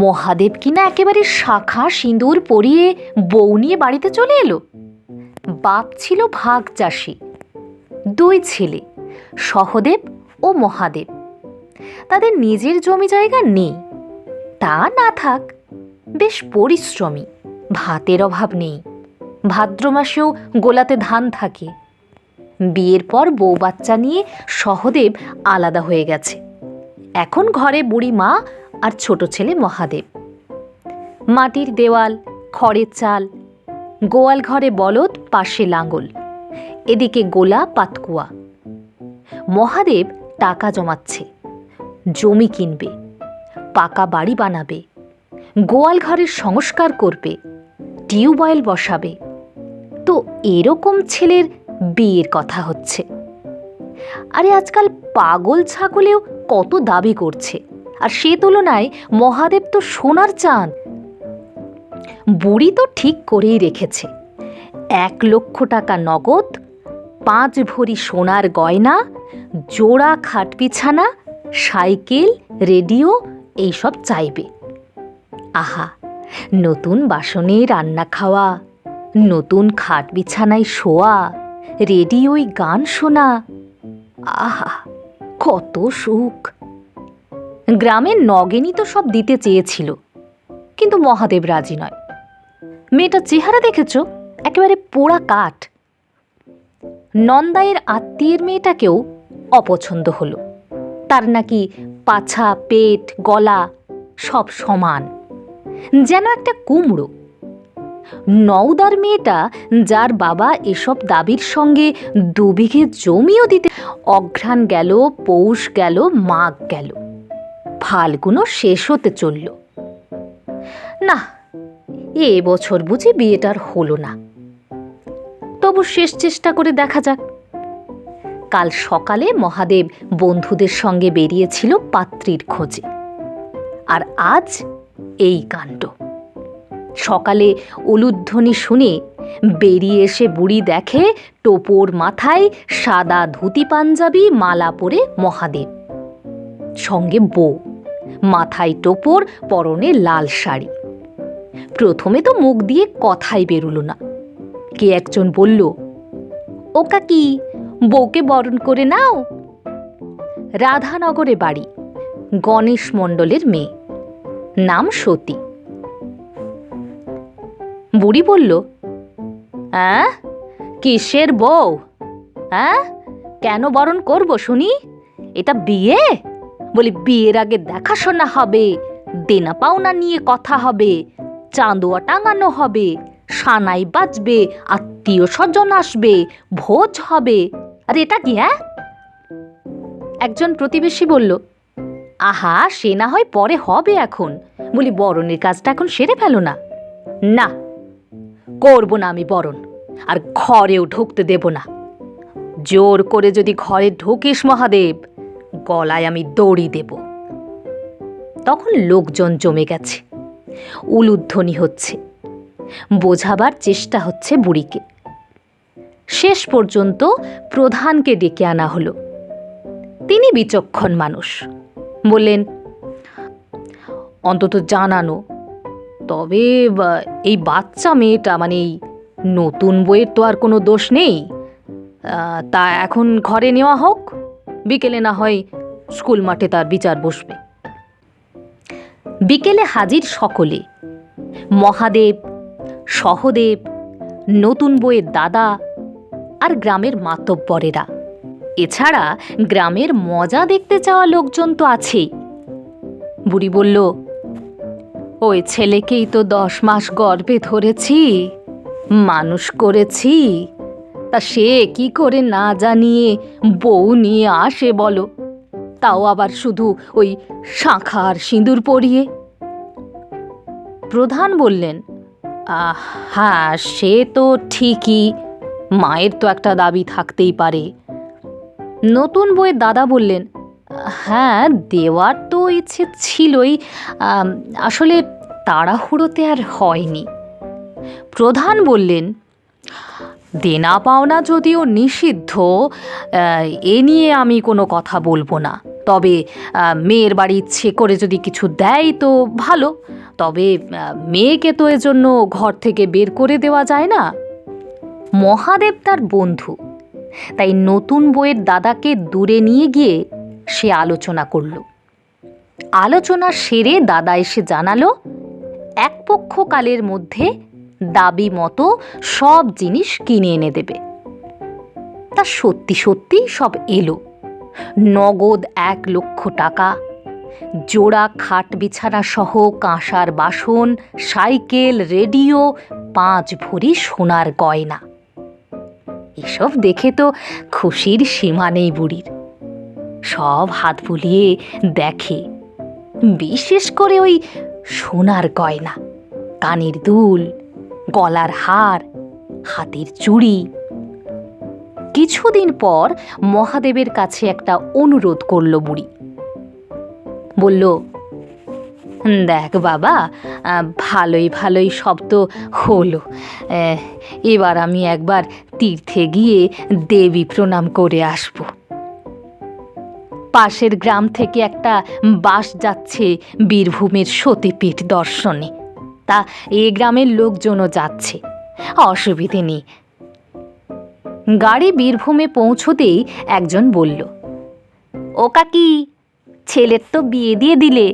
মহাদেব কিনা একেবারে শাখা সিঁদুর পরিয়ে বউ নিয়ে বাড়িতে চলে এলো। বাপ ছিল ভাগ চাষি, দুই ছেলে, সহদেব ও মহাদেব। তাদের নিজের জমি জায়গা নেই, তা না থাক, বেশ পরিশ্রমী, ভাতের অভাব নেই, ভাদ্র মাসেও গোলাতে ধান থাকে। বিয়ের পর বউ বাচ্চা নিয়ে সহদেব আলাদা হয়ে গেছে। এখন ঘরে বুড়ি মা আর ছোট ছেলে মহাদেব। মাটির দেওয়াল, খড়ের চাল, গোয়াল ঘরে বলদ, পাশে লাঙ্গল এদিকে গোলা, পাতকুয়া। মহাদেব টাকা জমাচ্ছে, জমি কিনবে, পাকা বাড়ি বানাবে, গোয়াল ঘরের সংস্কার করবে, টিউবওয়েল বসাবে। তো এরকম ছেলের বিয়ের কথা হচ্ছে। আরে আজকাল পাগল ছাগলেও কত দাবি করছে। আর সে তুলনায় মহাদেব তো সোনার চাঁদ। বুড়ি তো ঠিক করেই রেখেছে। এক লক্ষ টাকা নগদ, পাঁচ ভরি সোনার গয়না, জোড়া খাট বিছানা, সাইকেল, রেডিও, এইসব চাইবে। আহা, নতুন বাসনে রান্না খাওয়া, নতুন খাট বিছানায় শোয়া, রেডিওয় গান শোনা। আহা, কত সুখ। গ্রামের নগেনই তো সব দিতে চেয়েছিল, কিন্তু মহাদেব রাজি নয়। মেয়েটার চেহারা দেখেছ? একেবারে পোড়া কাঠ। নন্দায়ের আত্মীয়ের মেয়েটাকেও অপছন্দ হলো। তার নাকি পাছা, পেট, গলা সব সমান। যেন একটা কুমড়ো। নওদার মেয়েটা যার বাবা এসব দাবির সঙ্গে দুবিঘে জমিও দিতে অঘ্রাণ গেল, পৌষ গেল, মাঘ গেল। ফাল্গুনও শেষ হতে চলল। না, এ বছর বুঝি বিয়েটার হলো না। তবু শেষ চেষ্টা করে দেখা যাক। কাল সকালে মহাদেব বন্ধুদের সঙ্গে বেরিয়েছিল পাত্রীর খোঁজে। আর আজ এই কাণ্ড। সকালে উলুধ্বনি শুনে বেরিয়ে এসে বুড়ি দেখে টোপর মাথায় সাদা ধুতি পাঞ্জাবি মালা পরে মহাদেব। সঙ্গে বউ। মাথায় টোপর, পরনে লাল শাড়ি। প্রথমে তো মুখ দিয়ে কথাই বেরুলো না। কে একজন বলল, ও কাকি, বউকে বরণ করে নাও? রাধানগরে বাড়ি, গণেশ মণ্ডলের মেয়ে। নাম সতী। বুড়ি বলল হ্যাঁ কিসের বউ? হ্যাঁ কেন বরণ করব শুনি? এটা বিয়ে? বলি, বিয়ের আগে দেখাশোনা হবে, দেনা পাওনা নিয়ে কথা হবে, চাঁদোয়া টাঙানো হবে, সানাই বাজবে, আত্মীয় স্বজন আসবে, ভোজ হবে। আর এটা কি হ্যাঁ একজন প্রতিবেশী বলল, আহা, সে না হয় পরে হবে এখন। বলি, বরণের কাজটা এখন সেরে ফেলো না। না, করব না আমি বরণ, আর ঘরেও ঢুকতে দেব না। জোর করে যদি ঘরে ঢুকিস মহাদেব গলায় আমি দড়ি দেব। তখন লোকজন জমে গেছে। উলুধ্বনি হচ্ছে। বোঝাবার চেষ্টা হচ্ছে বুড়িকে। শেষ পর্যন্ত প্রধানকে ডেকে আনা হলো। তিনি বিচক্ষণ মানুষ। বললেন, অন্তত জানানো। তবে এই বাচ্চা মেয়েটা মানে এই নতুন বইয়ের তো আর কোনো দোষ নেই। তা এখন ঘরে নেওয়া হোক। বিকেলে না হয় স্কুল মাঠে তার বিচার বসবে। বিকেলে হাজির সকলে, মহাদেব, সহদেব, নতুন বইয়ের দাদা আর গ্রামের মাতব্বরেরা। এছাড়া গ্রামের মজা দেখতে চাওয়া লোকজন তো আছেই। বুড়ি বলল, ওই ছেলেকেই তো দশ মাস গর্ভে ধরেছি, মানুষ করেছি তা সে কি করে না জানিয়ে বউ নিয়ে আসে বলো? তাও আবার শুধু ওই শাঁখা আর সিঁদুর পরিয়ে? প্রধান বললেন "আহ, হ্যাঁ সে তো ঠিকই মায়ের তো একটা দাবি থাকতেই পারে। নতুন বইয়ের দাদা বললেন হ্যাঁ দেওয়ার তো ইচ্ছে ছিলই আসলে তাড়াহুড়োতে আর হয়নি। প্রধান বললেন দেনা পাওনা যদিও নিষিদ্ধ এ নিয়ে আমি কোনো কথা বলব না। তবে মেয়ের বাড়ি ইচ্ছে করে যদি কিছু দেয় তো ভালো। তবে মেয়েকে তো এজন্য ঘর থেকে বের করে দেওয়া যায় না। মহাদেব তার বন্ধু। তাই নতুন বইয়ের দাদাকে দূরে নিয়ে গিয়ে সে আলোচনা করল। আলোচনা সেরে দাদা এসে জানালো এক পক্ষকালের মধ্যে দাবি মতো সব জিনিস কিনে এনে দেবে। তা সত্যি সত্যি সব এলো। নগদ এক লক্ষ টাকা, জোড়া খাট বিছানা সহ কাঁসার বাসন, সাইকেল, রেডিও, পাঁচ ভরি সোনার গয়না। এসব দেখে তো খুশির সীমা নেই বুড়ির। সব হাত বুলিয়ে দেখে, বিশেষ করে ওই সোনার গয়না, কানের দুল গলার হার, হাতের চুড়ি। কিছুদিন পর মহাদেবের কাছে একটা অনুরোধ করল বুড়ি। বলল, দেখ বাবা, ভালোই ভালোই সব তো হলো। এবার আমি একবার তীর্থে গিয়ে দেবী প্রণাম করে আসব। পাশের গ্রাম থেকে একটা বাস যাচ্ছে বীরভূমের সতীপীঠ দর্শনে। তা এ গ্রামের লোকজনও যাচ্ছে। অসুবিধে নেই। গাড়ি বীরভূমে পৌঁছতেই একজন বলল, ও কাকি, ছেলের তো বিয়ে দিয়ে দিলে।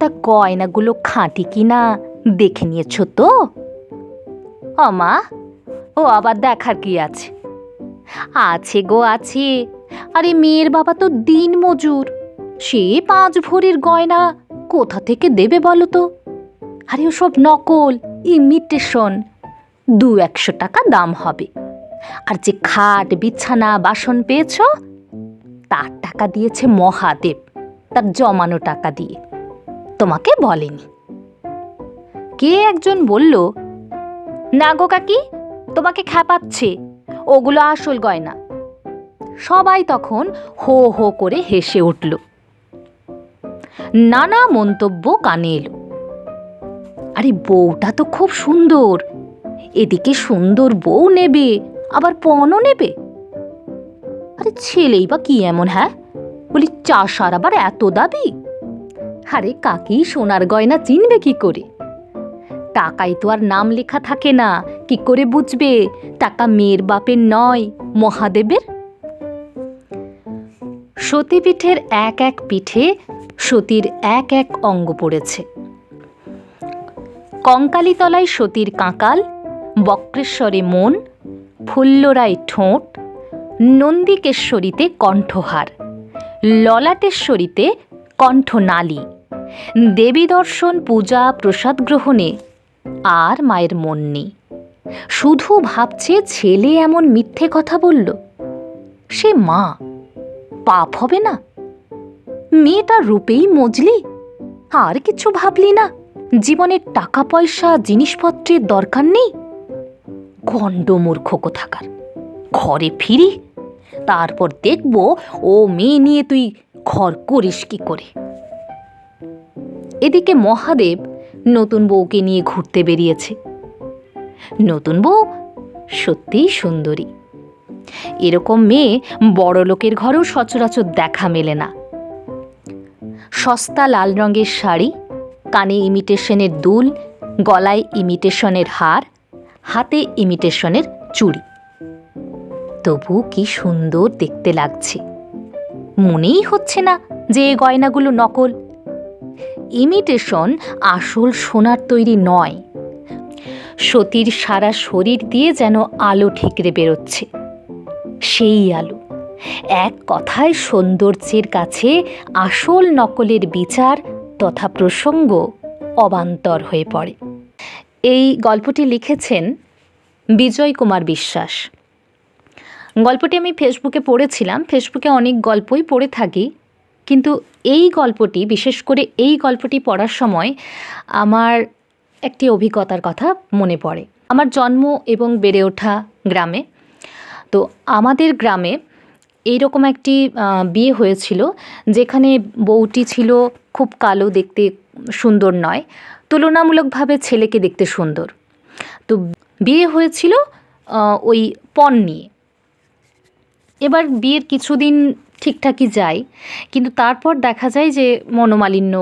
তা গয়নাগুলো খাঁটি কি না, দেখে নিয়েছ তো? ও মা, ও আবার দেখার কি আছে? আছে গো, আছে। আরে মেয়ের বাবা তো দিন মজুর সে পাঁচ ভরির গয়না কোথা থেকে দেবে বলো তো? আরে ওসব নকল ইমিটেশন দু একশো টাকা দাম হবে। আর যে খাট, বিছানা, বাসন পেয়েছ, তার টাকা দিয়েছে মহাদেব, তার জমানো টাকা দিয়ে। তোমাকে বলেনি। কে একজন বলল, না গো কাকি, তোমাকে খ্যাপাচ্ছে, ওগুলো আসল গয়না। সবাই তখন হো হো করে হেসে উঠল। নানা মন্তব্য কানে এলো। আরে বউটা তো খুব সুন্দর। এদিকে সুন্দর বউ নেবে, আবার পণও নেবে। আরে ছেলেই বা কি এমন হ্যাঁ? বলি চাষার আবার এত দাবি? আরে কাকি সোনার গয়না চিনবে কি করে? টাকায় তো আর নাম লেখা থাকে না, কি করে বুঝবে? টাকা মেয়ের বাপের নয়, মহাদেবের? সতীপীঠের এক এক পিঠে সতীর এক এক অঙ্গ পড়েছে। কঙ্কালীতলায় সতীর কাঁকাল, বক্রেশ্বরে মন, ফুল্লরায় ঠোঁট, নন্দিকেশ্বরীতে কণ্ঠহার, ললাটেশ্বরীতে কণ্ঠনালী দেবী দর্শন পূজা প্রসাদ গ্রহণে আর মায়ের মন নেই। শুধু ভাবছে ছেলে এমন মিথ্যে কথা বলল, সে মা, পাপ হবে না? মেয়েটা রূপেই মজলি, আর কিছু ভাবলি না? জীবনের টাকা, পয়সা, জিনিসপত্রের দরকার নেই? গণ্ড মূর্খ কোথাকার। ঘরে ফিরি, তারপর দেখব ও মেয়ে নিয়ে তুই ঘর করিস কি করে। এদিকে মহাদেব নতুন বউকে নিয়ে ঘুরতে বেরিয়েছে। নতুন বউ সত্যিই সুন্দরী। এরকম মেয়ে বড় লোকের ঘরেও সচরাচর দেখা মেলে না। সস্তা লাল রঙের শাড়ি কানে ইমিটেশনের দুল, গলায় ইমিটেশনের হার, হাতে ইমিটেশনের চুড়ি। তবু কি সুন্দর দেখতে লাগছে। মনেই হচ্ছে না যে এই গয়নাগুলো নকল। ইমিটেশন আসল সোনার তৈরি নয়। সতীর সারা শরীর দিয়ে যেন আলো ঠিকরে বেরোচ্ছে। সেই আলো, এক কথায় সৌন্দর্যের কাছে আসল নকলের বিচার তথা প্রসঙ্গ অবান্তর হয়ে পড়ে। এই গল্পটি লিখেছেন বিজয় কুমার বিশ্বাস। গল্পটি আমি ফেসবুকে পড়েছিলাম, ফেসবুকে অনেক গল্পই পড়ে থাকি, কিন্তু এই গল্পটি, বিশেষ করে এই গল্পটি পড়ার সময় আমার একটি অভিজ্ঞতার কথা মনে পড়ে। আমার জন্ম এবং বেড়ে ওঠা গ্রামে, তো আমাদের গ্রামে এইরকম একটি বিয়ে হয়েছিল যেখানে বউটি ছিল খুব কালো দেখতে সুন্দর নয়, তুলনামূলকভাবে ছেলেকে দেখতে সুন্দর। তো বিয়ে হয়েছিল ওই পণ নিয়ে। এবার বিয়ের কিছুদিন ঠিকঠাকই যায়, কিন্তু তারপর দেখা যায় যে মনোমালিন্য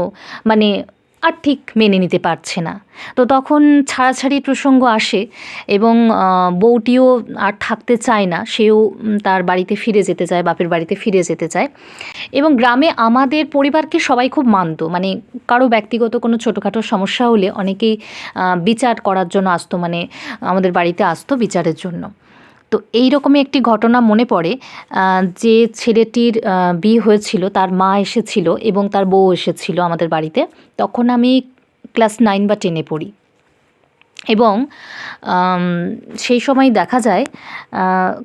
মানে আর ঠিক মেনে নিতে পারছে না। তো তখন ছাড়াছাড়ি প্রসঙ্গ আসে এবং বউটিও আর থাকতে চায় না, সেও তার বাড়িতে ফিরে যেতে চায়, বাপের বাড়িতে ফিরে যেতে চায়। এবং গ্রামে আমাদের পরিবারকে সবাই খুব মানতো মানে কারও ব্যক্তিগত কোনো ছোটোখাটো সমস্যা হলে অনেকেই বিচার করার জন্য আসতো মানে আমাদের বাড়িতে আসতো বিচারের জন্য। তো এই রকমই একটি ঘটনা মনে পড়ে যে ছেলেটির বিয়ে হয়েছিল, তার মা এসেছিল এবং তার বউ এসেছিল আমাদের বাড়িতে। তখন আমি ক্লাস নাইন বা টেনে পড়ি। এবং সেই সময় দেখা যায়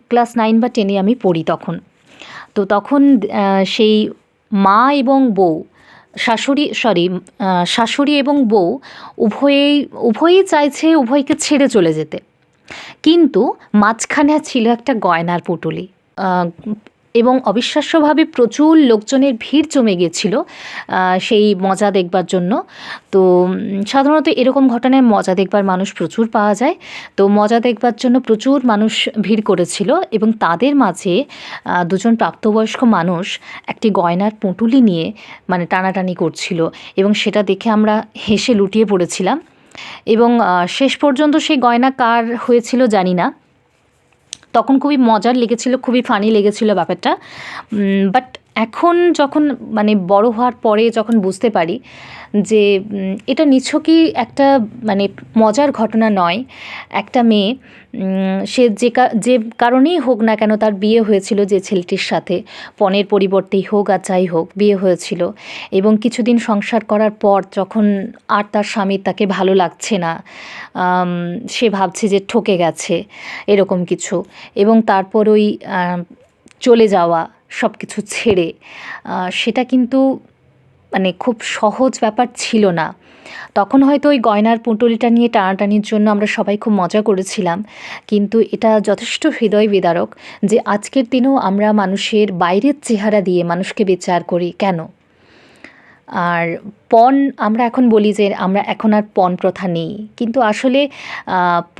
ক্লাস নাইন বা টেনে আমি পড়ি তখন। তো তখন সেই মা এবং বউ, শাশুড়ি সরি শাশুড়ি এবং বউ উভয়েই, উভয়ই চাইছে উভয়কে ছেড়ে চলে যেতে। কিন্তু মাঝখানে ছিল একটা গয়নার পুটুলি। এবং অবিশ্বাস্যভাবে প্রচুর লোকজনের ভিড় জমে গিয়েছিল সেই মজা দেখবার জন্য। তো সাধারণত এরকম ঘটনায় মজা দেখবার মানুষ প্রচুর পাওয়া যায়। তো মজা দেখবার জন্য প্রচুর মানুষ ভিড় করেছিল এবং তাদের মাঝে দুজন প্রাপ্তবয়স্ক মানুষ একটি গয়নার পুঁটুলি নিয়ে মানে টানাটানি করছিল এবং সেটা দেখে আমরা হেসে লুটিয়ে পড়েছিলাম। এবং শেষ পর্যন্ত সেই গয়না কার হয়েছিল জানি না। তখন খুবই মজার লেগেছিল, খুবই ফানি লেগেছিল ব্যাপারটা। বাট এখন যখন মানে বড় হওয়ার পরে যখন বুঝতে পারি যে এটা নিছকই একটা মানে মজার ঘটনা নয়। একটা মেয়ে সে যে যে কারণেই হোক না কেন তার বিয়ে হয়েছিল যে ছেলেটির সাথে। পণের পরিবর্তেই হোক আর যাই হোক, বিয়ে হয়েছিল। এবং কিছুদিন সংসার করার পর যখন আর তার স্বামীর তাকে ভালো লাগছে না সে ভাবছে যে ঠকে গেছে, এরকম কিছু। এবং তারপর ওই চলে যাওয়া সব কিছু ছেড়ে সেটা কিন্তু মানে খুব সহজ ব্যাপার ছিল না। তখন হয়তো ওই গয়নার পুঁটুলিটা নিয়ে টানাটানির জন্য আমরা সবাই খুব মজা করেছিলাম, কিন্তু এটা যথেষ্ট হৃদয় বিদারক যে আজকের দিনেও আমরা মানুষের বাইরের চেহারা দিয়ে মানুষকে বিচার করি কেন? আর পণ, আমরা এখন বলি যে আমরা এখন আর পণ প্রথা নেই। কিন্তু আসলে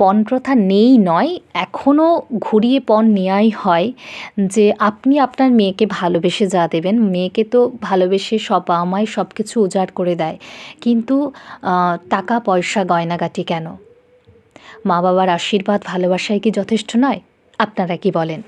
পণ প্রথা নেই নয় এখনও ঘুরিয়ে পণ নেওয়াই হয় যে আপনি আপনার মেয়েকে ভালোবেসে যা দেবেন, মেয়েকে তো ভালোবেসে সব মাই সব কিছু উজাড় করে দেয়। কিন্তু টাকা, পয়সা, গয়নাগাটি কেন? মা বাবার আশীর্বাদ ভালোবাসায় কি যথেষ্ট নয়? আপনারা কি বলেন?